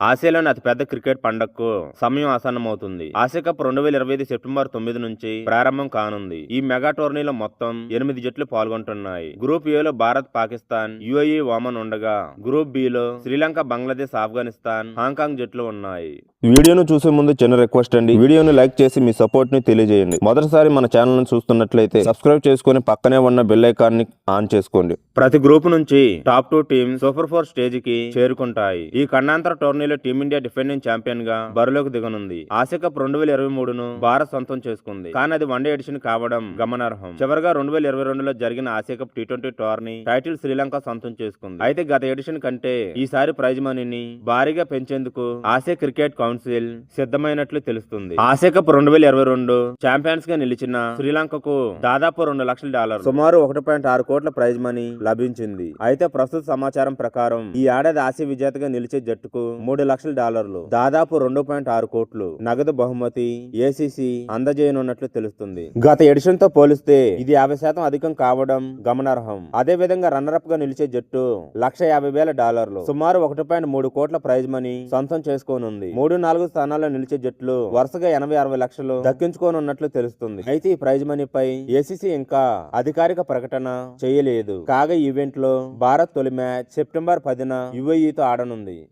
ఆసియాలోని అతిపెద్ద క్రికెట్ పండగకు సమయం ఆసన్నమవుతుంది. ఆసియా కప్ రెండు వేల ఇరవై ఐదు సెప్టెంబర్ తొమ్మిది నుంచి ప్రారంభం కానుంది. ఈ మెగా టోర్నీలో మొత్తం ఎనిమిది జట్లు పాల్గొంటున్నాయి. గ్రూప్ ఏ లో భారత్ పాకిస్తాన్ యుఏఈ వామన్ ఉండగా గ్రూప్ బి లో శ్రీలంక బంగ్లాదేశ్ ఆఫ్ఘనిస్తాన్ హాంకాంగ్ జట్లు ఉన్నాయి. వీడియోను చూసే ముందు చిన్న రిక్వెస్ట్ అండి. వీడియోను లైక్ చేసి మీ సపోర్ట్ని తెలియజేయండి. మొదటిసారి మన ఛానల్ను చూస్తున్నట్లయితే సబ్స్క్రైబ్ చేసుకొని పక్కనే ఉన్న బెల్ ఐకాన్ని ఆన్ చేసుకోండి. ప్రతి గ్రూప్ నుంచి top two team super four స్టేజ్కి చేరుకుంటాయి. ఈ ఖండాంతర టోర్నీలో టీమిండియా డిఫెండింగ్ ఛాంపియన్గా బరిలోకి దిగనుంది. ఆసియా కప్ రెండు వేల ఇరవై మూడును భారత్ సొంతం చేసుకుంది. కానీ అది వన్డే ఎడిషన్ కావడం గమనార్హం. చివరిగా రెండు వేల ఇరవై రెండులో జరిగిన Asia cup T twenty tourney title Sri Lanka సొంతం చేసుకుంది. అయితే గత ఎడిషన్ కంటే ఈసారి ప్రైజ్ మనీని భారీగా పెంచేందుకు ఆసియా క్రికెట్ కౌన్సిల్ సిద్ధమైనట్లు తెలుస్తుంది. ఆసియా కప్ రెండు వేల ఇరవై రెండు ఛాంపియన్స్గా నిలిచిన శ్రీలంకకు దాదాపు రెండు లక్షల డాలర్ సుమారు ఒకటి పాయింట్ ఆరు కోట్ల ప్రైజ్ మనీ లభించింది. అయితే ప్రస్తుత సమాచారం ప్రకారం ఈ ఏడాది ఆసియా విజేతగా నిలిచే జట్టుకు మూడు లక్షల డాలర్లు దాదాపు రెండు పాయింట్ ఆరు కోట్లు నగదు బహుమతి ఏసీసీ అందజేయనున్నట్లు తెలుస్తుంది. గత ఎడిషన్తో పోలిస్తే ఇది యాభై శాతం అధికం కావడం గమనార్హం. అదే విధంగా రన్నర్ అప్గా నిలిచే జట్టు లక్ష యాభై వేల డాలర్లు సుమారు ఒకటి పాయింట్ మూడు కోట్ల ప్రైజ్ మనీ సొంతం చేసుకోనుంది. మూడు నాలుగు స్థానాల్లో నిలిచే జట్లు వరుసగా ఎనభై అరవై లక్షలు దక్కించుకోనున్నట్లు తెలుస్తుంది. అయితే ఈ ప్రైజ్ మనీపై ఏసీసీ ఇంకా అధికారిక ప్రకటన చేయలేదు. కాగా ఈవెంట్లో భారత్ తొలి మ్యాచ్ సెప్టెంబర్ పదిన యుఏఈతో ఆడనుంది.